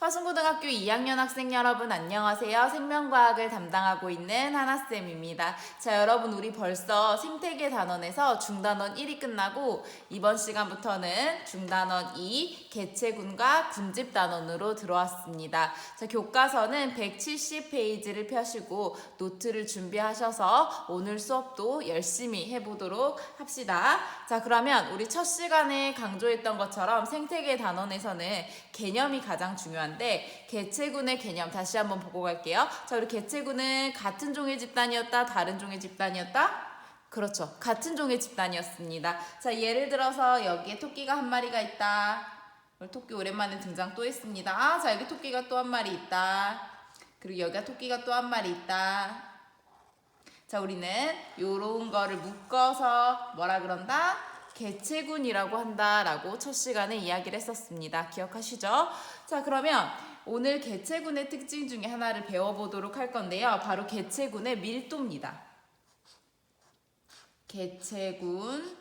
화순고등학교 2학년 학생 여러분 안녕하세요. 생명과학을 담당하고 있는 하나쌤입니다. 자, 여러분 우리 벌써 생태계 단원에서 중단원 1이 끝나고 이번 시간부터는 중단원 2 개체군과 군집 단원으로 들어왔습니다. 자, 교과서는 170페이지를 펴시고 노트를 준비하셔서 오늘 수업도 열심히 해보도록 합시다. 자, 그러면 우리 첫 시간에 강조했던 것처럼 생태계 단원에서는 개념이 가장 중요한데 개체군의 개념 다시 한번 보고 갈게요. 자, 우리 개체군은 같은 종의 집단이었다, 다른 종의 집단이었다? 그렇죠. 같은 종의 집단이었습니다. 자, 예를 들어서 여기에 토끼가 한 마리가 있다. 토끼 오랜만에 등장 또 했습니다. 아, 자, 여기 토끼가 또 한 마리 있다. 그리고 여기가 토끼가 또 한 마리 있다. 자, 우리는 요런 거를 묶어서 뭐라 그런다? 개체군이라고 한다라고 첫 시간에 이야기를 했었습니다. 기억하시죠? 자, 그러면 오늘 개체군의 특징 중에 하나를 배워보도록 할 건데요. 바로 개체군의 밀도입니다. 개체군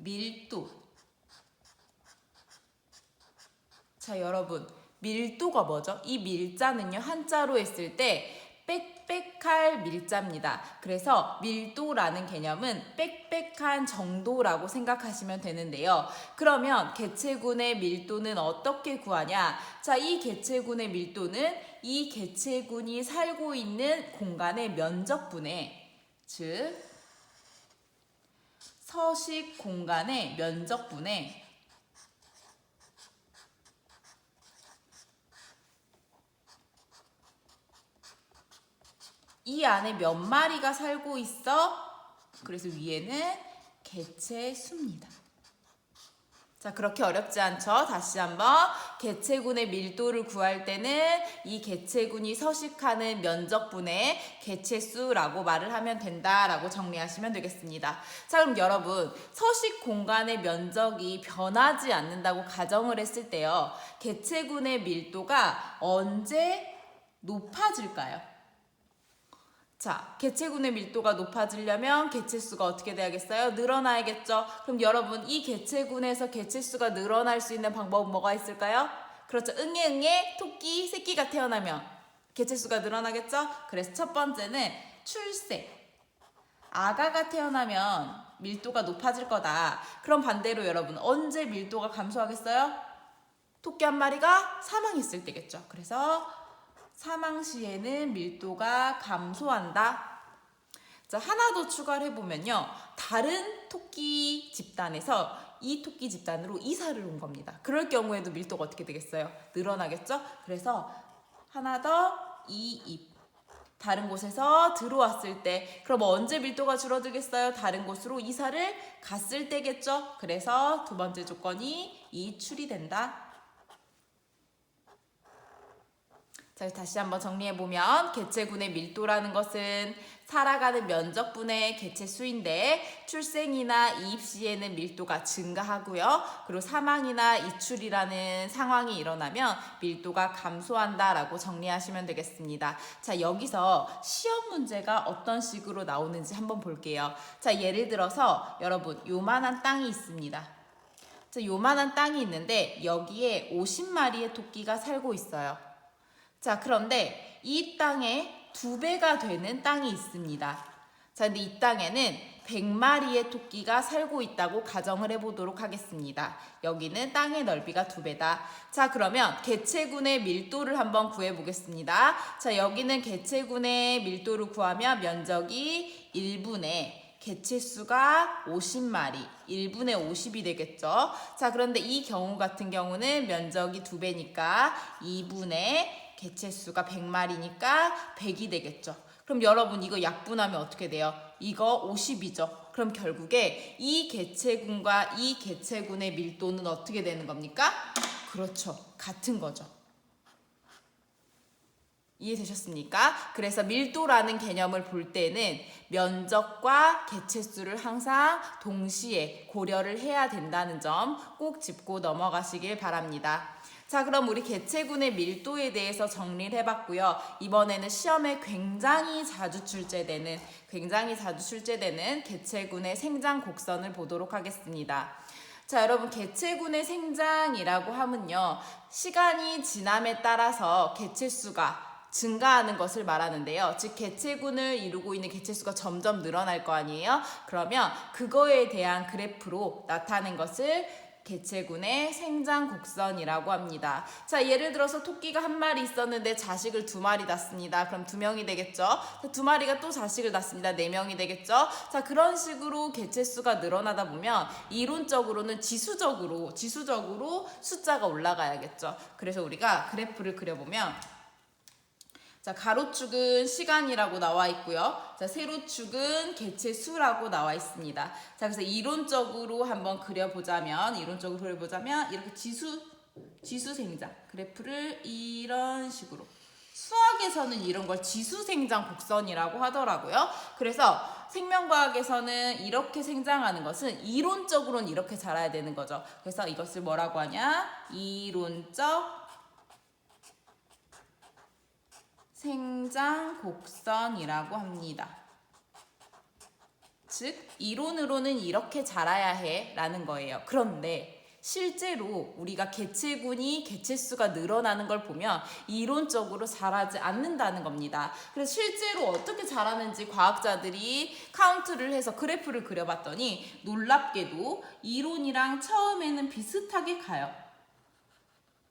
밀도. 자, 여러분. 밀도가 뭐죠? 이 밀자는요, 한자로 했을 때 빽빽할 밀자입니다. 그래서 밀도라는 개념은 빽빽한 정도라고 생각하시면 되는데요. 그러면 개체군의 밀도는 어떻게 구하냐? 자, 이 개체군의 밀도는 이 개체군이 살고 있는 공간의 면적분의 즉 서식 공간의 면적분의 이 안에 몇 마리가 살고 있어? 그래서 위에는 개체 수입니다. 자, 그렇게 어렵지 않죠? 다시 한번 개체군의 밀도를 구할 때는 이 개체군이 서식하는 면적분의 개체수라고 말을 하면 된다라고 정리하시면 되겠습니다. 자, 그럼 여러분, 서식 공간의 면적이 변하지 않는다고 가정을 했을 때요. 개체군의 밀도가 언제 높아질까요? 자, 개체군의 밀도가 높아지려면 개체수가 어떻게 돼야겠어요? 늘어나야겠죠? 그럼 여러분, 이 개체군에서 개체수가 늘어날 수 있는 방법은 뭐가 있을까요? 그렇죠. 응애, 응애, 토끼, 새끼가 태어나면 개체수가 늘어나겠죠? 그래서 첫 번째는 출생. 아가가 태어나면 밀도가 높아질 거다. 그럼 반대로 여러분, 언제 밀도가 감소하겠어요? 토끼 한 마리가 사망했을 때겠죠. 그래서 사망 시에는 밀도가 감소한다. 자, 하나 더 추가를 해보면요. 다른 토끼 집단에서 이 토끼 집단으로 이사를 온 겁니다. 그럴 경우에도 밀도가 어떻게 되겠어요? 늘어나겠죠? 그래서 하나 더, 이, 입. 다른 곳에서 들어왔을 때, 그럼 언제 밀도가 줄어들겠어요? 다른 곳으로 이사를 갔을 때겠죠? 그래서 두 번째 조건이 이 출이 된다. 자, 다시 한번 정리해 보면 개체군의 밀도라는 것은 살아가는 면적분의 개체 수인데 출생이나 이입 시에는 밀도가 증가하고요. 그리고 사망이나 이출이라는 상황이 일어나면 밀도가 감소한다라고 정리하시면 되겠습니다. 자, 여기서 시험 문제가 어떤 식으로 나오는지 한번 볼게요. 자, 예를 들어서 여러분 요만한 땅이 있습니다. 자, 요만한 땅이 있는데 여기에 50마리의 토끼가 살고 있어요. 자, 그런데 이 땅에 두 배가 되는 땅이 있습니다. 자, 근데 이 땅에는 100마리의 토끼가 살고 있다고 가정을 해보도록 하겠습니다. 여기는 땅의 넓이가 두 배다. 자, 그러면 개체군의 밀도를 한번 구해보겠습니다. 자, 여기는 개체군의 밀도를 구하면 면적이 1분의 개체수가 50마리, 1분의 50이 되겠죠. 자, 그런데 이 경우 같은 경우는 면적이 두 배니까 2분의 개체수가 100마리니까 100이 되겠죠. 그럼 여러분 이거 약분하면 어떻게 돼요? 이거 50이죠. 그럼 결국에 이 개체군과 이 개체군의 밀도는 어떻게 되는 겁니까? 그렇죠. 같은 거죠. 이해되셨습니까? 그래서 밀도라는 개념을 볼 때는 면적과 개체수를 항상 동시에 고려를 해야 된다는 점 꼭 짚고 넘어가시길 바랍니다. 자, 그럼 우리 개체군의 밀도에 대해서 정리를 해봤고요. 이번에는 시험에 굉장히 자주 출제되는, 굉장히 자주 출제되는 개체군의 생장 곡선을 보도록 하겠습니다. 자, 여러분 개체군의 생장이라고 하면요. 시간이 지남에 따라서 개체수가 증가하는 것을 말하는데요. 즉 개체군을 이루고 있는 개체수가 점점 늘어날 거 아니에요? 그러면 그거에 대한 그래프로 나타낸 것을 개체군의 생장 곡선이라고 합니다. 자, 예를 들어서 토끼가 한 마리 있었는데 자식을 두 마리 낳습니다. 그럼 두 명이 되겠죠? 자, 두 마리가 또 자식을 낳습니다. 네 명이 되겠죠? 자, 그런 식으로 개체수가 늘어나다 보면 이론적으로는 지수적으로 지수적으로 숫자가 올라가야겠죠. 그래서 우리가 그래프를 그려보면 자, 가로축은 시간이라고 나와 있고요. 자, 세로축은 개체 수라고 나와 있습니다. 자, 그래서 이론적으로 한번 그려보자면, 이론적으로 그려보자면, 이렇게 지수, 지수 생장 그래프를 이런 식으로. 수학에서는 이런 걸 지수 생장 곡선이라고 하더라고요. 그래서 생명과학에서는 이렇게 생장하는 것은 이론적으로는 이렇게 자라야 되는 거죠. 그래서 이것을 뭐라고 하냐? 이론적 생장 곡선이라고 합니다. 즉, 이론으로는 이렇게 자라야 해 라는 거예요. 그런데 실제로 우리가 개체군이 개체수가 늘어나는 걸 보면 이론적으로 자라지 않는다는 겁니다. 그래서 실제로 어떻게 자라는지 과학자들이 카운트를 해서 그래프를 그려봤더니 놀랍게도 이론이랑 처음에는 비슷하게 가요.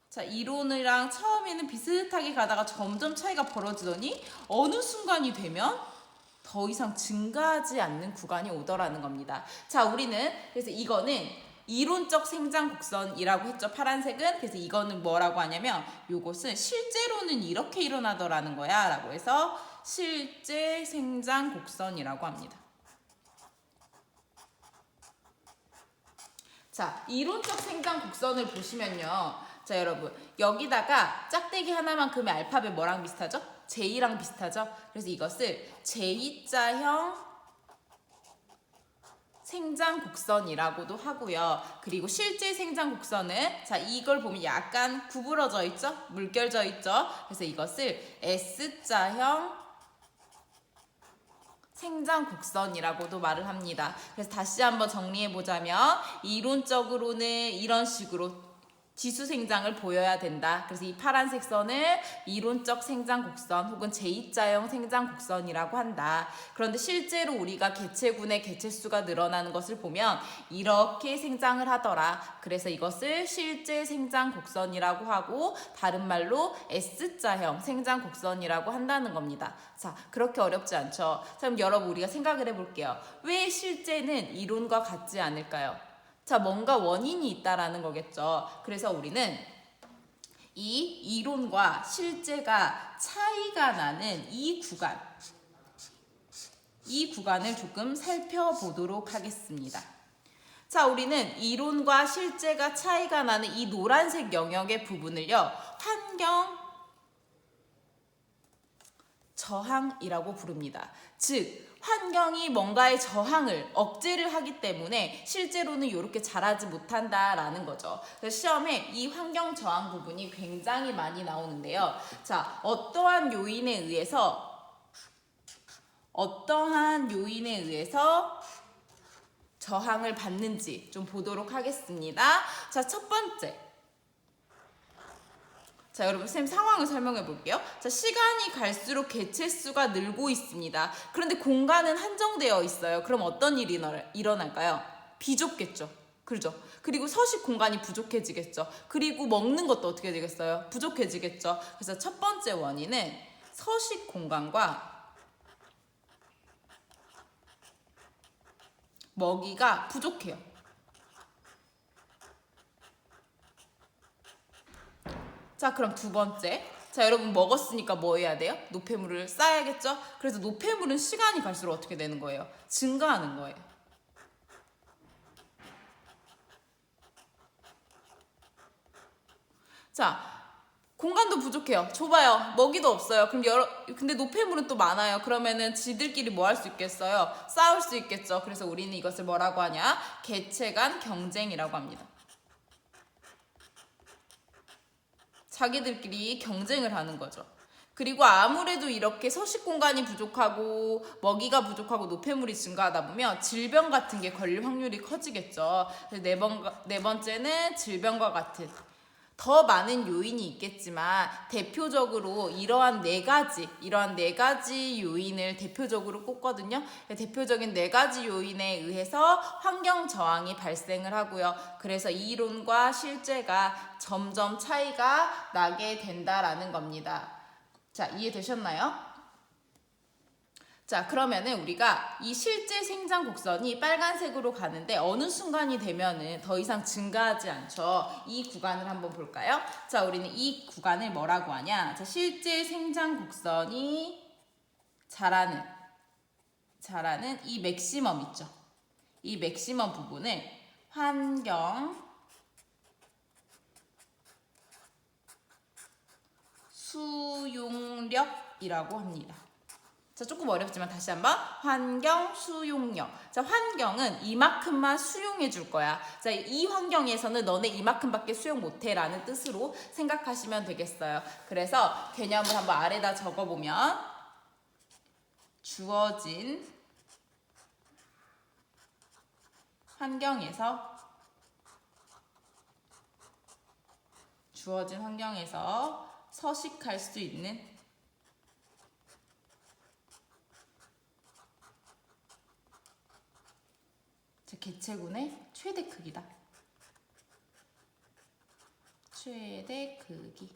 자, 이론이랑 처음에는 비슷하게 가다가 점점 차이가 벌어지더니 어느 순간이 되면 더 이상 증가하지 않는 구간이 오더라는 겁니다. 자, 우리는 그래서 이거는 이론적 생장 곡선이라고 했죠. 파란색은 그래서 이거는 뭐라고 하냐면 요것은 실제로는 이렇게 일어나더라는 거야라고 해서 실제 생장 곡선이라고 합니다. 자, 이론적 생장 곡선을 보시면요. 자, 여러분. 여기다가 짝대기 하나만큼의 알파벳 뭐랑 비슷하죠? J랑 비슷하죠? 그래서 이것을 J자형 생장 곡선이라고도 하고요. 그리고 실제 생장 곡선은 자 이걸 보면 약간 구부러져 있죠? 물결져 있죠? 그래서 이것을 S자형 생장 곡선이라고도 말을 합니다. 그래서 다시 한번 정리해 보자면 이론적으로는 이런 식으로 지수 생장을 보여야 된다. 그래서 이 파란색 선을 이론적 생장 곡선 혹은 제2자형 생장 곡선이라고 한다. 그런데 실제로 우리가 개체군의 개체수가 늘어나는 것을 보면 이렇게 생장을 하더라. 그래서 이것을 실제 생장 곡선이라고 하고 다른 말로 S자형 생장 곡선이라고 한다는 겁니다. 자, 그렇게 어렵지 않죠. 자, 그럼 여러분 우리가 생각을 해볼게요. 왜 실제는 이론과 같지 않을까요? 자, 뭔가 원인이 있다라는 거겠죠. 그래서 우리는 이 이론과 실제가 차이가 나는 이 구간, 이 구간을 조금 살펴보도록 하겠습니다. 자, 우리는 이론과 실제가 차이가 나는 이 노란색 영역의 부분을요, 환경 저항이라고 부릅니다. 즉, 환경이 뭔가의 저항을 억제를 하기 때문에 실제로는 이렇게 잘하지 못한다라는 거죠. 그래서 시험에 이 환경 저항 부분이 굉장히 많이 나오는데요. 자, 어떠한 요인에 의해서 어떠한 요인에 의해서 저항을 받는지 좀 보도록 하겠습니다. 자, 첫 번째. 자, 여러분, 쌤 상황을 설명해 볼게요. 자, 시간이 갈수록 개체 수가 늘고 있습니다. 그런데 공간은 한정되어 있어요. 그럼 어떤 일이 일어날까요? 비좁겠죠. 그렇죠. 그리고 서식 공간이 부족해지겠죠. 그리고 먹는 것도 어떻게 되겠어요? 부족해지겠죠. 그래서 첫 번째 원인은 서식 공간과 먹이가 부족해요. 자, 그럼 두 번째. 자, 여러분 먹었으니까 뭐 해야 돼요? 노폐물을 쌓아야겠죠? 그래서 노폐물은 시간이 갈수록 어떻게 되는 거예요? 증가하는 거예요. 자, 공간도 부족해요. 좁아요. 먹이도 없어요. 그럼 여러 근데 노폐물은 또 많아요. 그러면은 지들끼리 뭐 할 수 있겠어요? 싸울 수 있겠죠. 그래서 우리는 이것을 뭐라고 하냐? 개체 간 경쟁이라고 합니다. 자기들끼리 경쟁을 하는 거죠. 그리고 아무래도 이렇게 서식 공간이 부족하고 먹이가 부족하고 노폐물이 증가하다 보면 질병 같은 게 걸릴 확률이 커지겠죠. 네, 번, 네 번째는 질병과 같은 더 많은 요인이 있겠지만 대표적으로 이러한 네 가지 이러한 네 가지 요인을 대표적으로 꼽거든요. 대표적인 네 가지 요인에 의해서 환경 저항이 발생을 하고요. 그래서 이론과 실제가 점점 차이가 나게 된다라는 겁니다. 자, 이해되셨나요? 자, 그러면은 우리가 이 실제 생장 곡선이 빨간색으로 가는데 어느 순간이 되면은 더 이상 증가하지 않죠. 이 구간을 한번 볼까요? 자, 우리는 이 구간을 뭐라고 하냐? 자, 실제 생장 곡선이 자라는 자라는 이 맥시멈 있죠. 이 맥시멈 부분을 환경 수용력이라고 합니다. 자, 조금 어렵지만 다시 한번 환경 수용력. 자, 환경은 이만큼만 수용해 줄 거야. 자, 이 환경에서는 너네 이만큼밖에 수용 못 해라는 뜻으로 생각하시면 되겠어요. 그래서 개념을 한번 아래다 적어 보면 주어진 환경에서 주어진 환경에서 서식할 수 있는 자, 개체군의 최대 크기다. 최대 크기.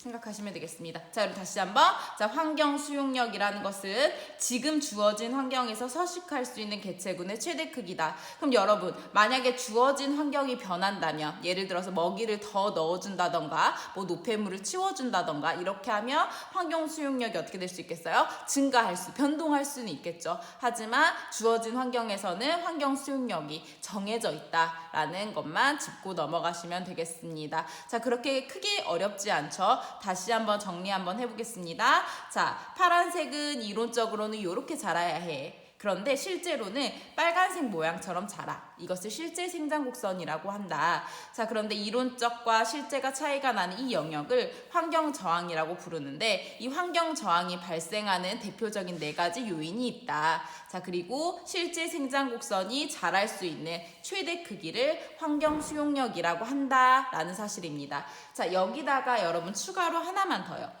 생각하시면 되겠습니다. 자, 그럼 다시 한번. 자, 환경 수용력이라는 것은 지금 주어진 환경에서 서식할 수 있는 개체군의 최대 크기다. 그럼 여러분, 만약에 주어진 환경이 변한다면, 예를 들어서 먹이를 더 넣어준다던가, 뭐 노폐물을 치워준다던가, 이렇게 하면 환경 수용력이 어떻게 될 수 있겠어요? 증가할 수, 변동할 수는 있겠죠. 하지만 주어진 환경에서는 환경 수용력이 정해져 있다라는 것만 짚고 넘어가시면 되겠습니다. 자, 그렇게 크게 어렵지 않죠? 다시 한번 정리 한번 해보겠습니다. 자, 파란색은 이론적으로는 이렇게 자라야 해. 그런데 실제로는 빨간색 모양처럼 자라. 이것을 실제 생장 곡선이라고 한다. 자, 그런데 이론적과 실제가 차이가 나는 이 영역을 환경 저항이라고 부르는데 이 환경 저항이 발생하는 대표적인 네 가지 요인이 있다. 자, 그리고 실제 생장 곡선이 자랄 수 있는 최대 크기를 환경 수용력이라고 한다라는 사실입니다. 자, 여기다가 여러분 추가로 하나만 더요.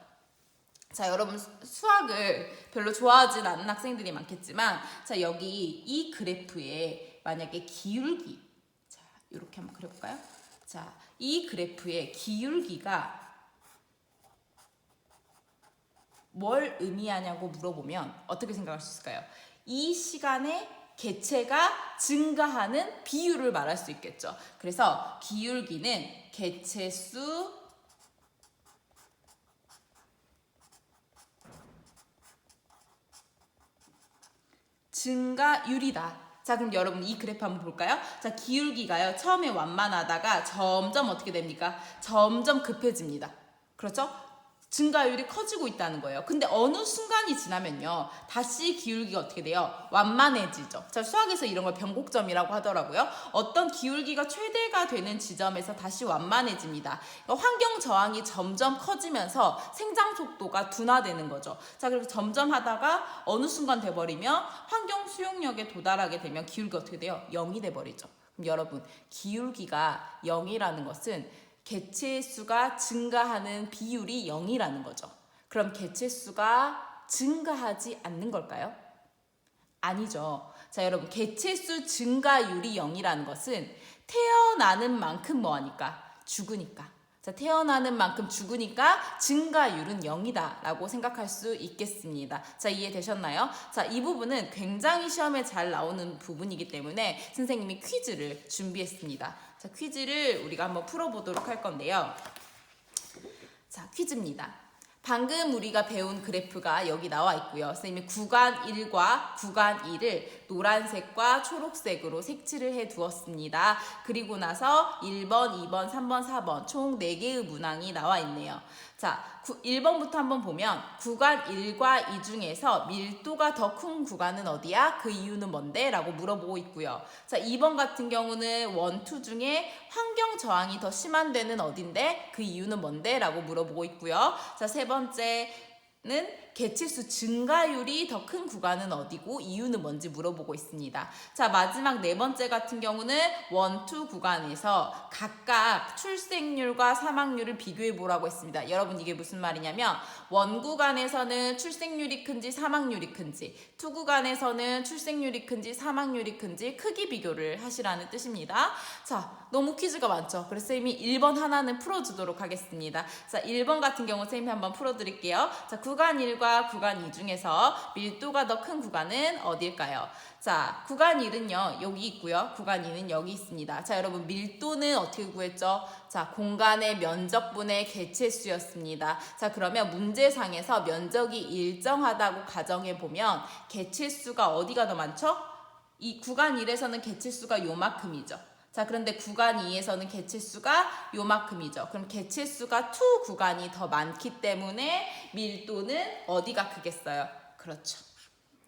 자, 여러분 수- 수학을 별로 좋아하진 않는 학생들이 많겠지만 자, 여기 이 그래프에 만약에 기울기 자, 이렇게 한번 그려 볼까요? 자, 이 그래프의 기울기가 뭘 의미하냐고 물어보면 어떻게 생각할 수 있을까요? 이 시간에 개체가 증가하는 비율을 말할 수 있겠죠. 그래서 기울기는 개체 수 증가율이다. 자, 그럼 여러분 이 그래프 한번 볼까요? 자, 기울기가요. 처음에 완만하다가 점점 어떻게 됩니까? 점점 급해집니다. 그렇죠? 증가율이 커지고 있다는 거예요. 근데 어느 순간이 지나면요. 다시 기울기가 어떻게 돼요? 완만해지죠. 자, 수학에서 이런 걸 변곡점이라고 하더라고요. 어떤 기울기가 최대가 되는 지점에서 다시 완만해집니다. 그러니까 환경 저항이 점점 커지면서 생장 속도가 둔화되는 거죠. 자, 그래서 점점 하다가 어느 순간 돼버리면 환경 수용력에 도달하게 되면 기울기가 어떻게 돼요? 0이 돼버리죠. 그럼 여러분, 기울기가 0이라는 것은 개체 수가 증가하는 비율이 0이라는 거죠. 그럼 개체 수가 증가하지 않는 걸까요? 아니죠. 자, 여러분, 개체 수 증가율이 0이라는 것은 태어나는 만큼 뭐 하니까? 죽으니까. 자, 태어나는 만큼 죽으니까 증가율은 0이다 라고 생각할 수 있겠습니다. 자, 이해되셨나요? 자, 이 부분은 굉장히 시험에 잘 나오는 부분이기 때문에 선생님이 퀴즈를 준비했습니다. 자, 퀴즈를 우리가 한번 풀어보도록 할 건데요. 자, 퀴즈입니다. 방금 우리가 배운 그래프가 여기 나와 있고요. 선생님이 구간 1과 구간 2를 노란색과 초록색으로 색칠을 해 두었습니다. 그리고 나서 1번, 2번, 3번, 4번 총 4개의 문항이 나와 있네요. 자, 1번부터 한번 보면 구간 1과 2 중에서 밀도가 더 큰 구간은 어디야? 그 이유는 뭔데? 라고 물어보고 있고요. 자, 2번 같은 경우는 원, 투 중에 환경 저항이 더 심한 데는 어딘데? 그 이유는 뭔데? 라고 물어보고 있고요. 자, 세 번째 는 개체수 증가율이 더 큰 구간은 어디고 이유는 뭔지 물어보고 있습니다. 자, 마지막 네 번째 같은 경우는 원, 투 구간에서 각각 출생률과 사망률을 비교해 보라고 했습니다. 여러분 이게 무슨 말이냐면 원 구간에서는 출생률이 큰지 사망률이 큰지, 투 구간에서는 출생률이 큰지 사망률이 큰지 크기 비교를 하시라는 뜻입니다. 자, 너무 퀴즈가 많죠. 그래서 쌤이 1번 하나는 풀어 주도록 하겠습니다. 자, 1번 같은 경우 쌤이 한번 풀어 드릴게요. 자, 구간 1과 구간 2 중에서 밀도가 더 큰 구간은 어딜까요? 자, 구간 1은요, 여기 있고요. 구간 2는 여기 있습니다. 자, 여러분, 밀도는 어떻게 구했죠? 자, 공간의 면적분의 개체수였습니다. 자, 그러면 문제상에서 면적이 일정하다고 가정해보면 개체수가 어디가 더 많죠? 이 구간 1에서는 개체수가 요만큼이죠. 자, 그런데 구간 2에서는 개체수가 요만큼이죠. 그럼 개체수가 2 구간이 더 많기 때문에 밀도는 어디가 크겠어요? 그렇죠.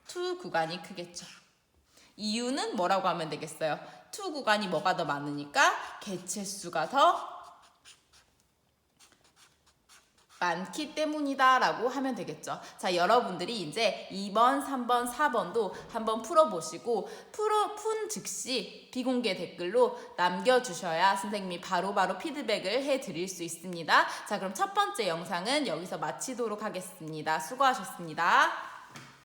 2 구간이 크겠죠. 이유는 뭐라고 하면 되겠어요? 2 구간이 뭐가 더 많으니까 개체수가 더 많기 때문이다 라고 하면 되겠죠. 자, 여러분들이 이제 2번, 3번, 4번도 한번 풀어보시고 풀어 푼 즉시 비공개 댓글로 남겨주셔야 선생님이 바로바로 피드백을 해드릴 수 있습니다. 자, 그럼 첫 번째 영상은 여기서 마치도록 하겠습니다. 수고하셨습니다.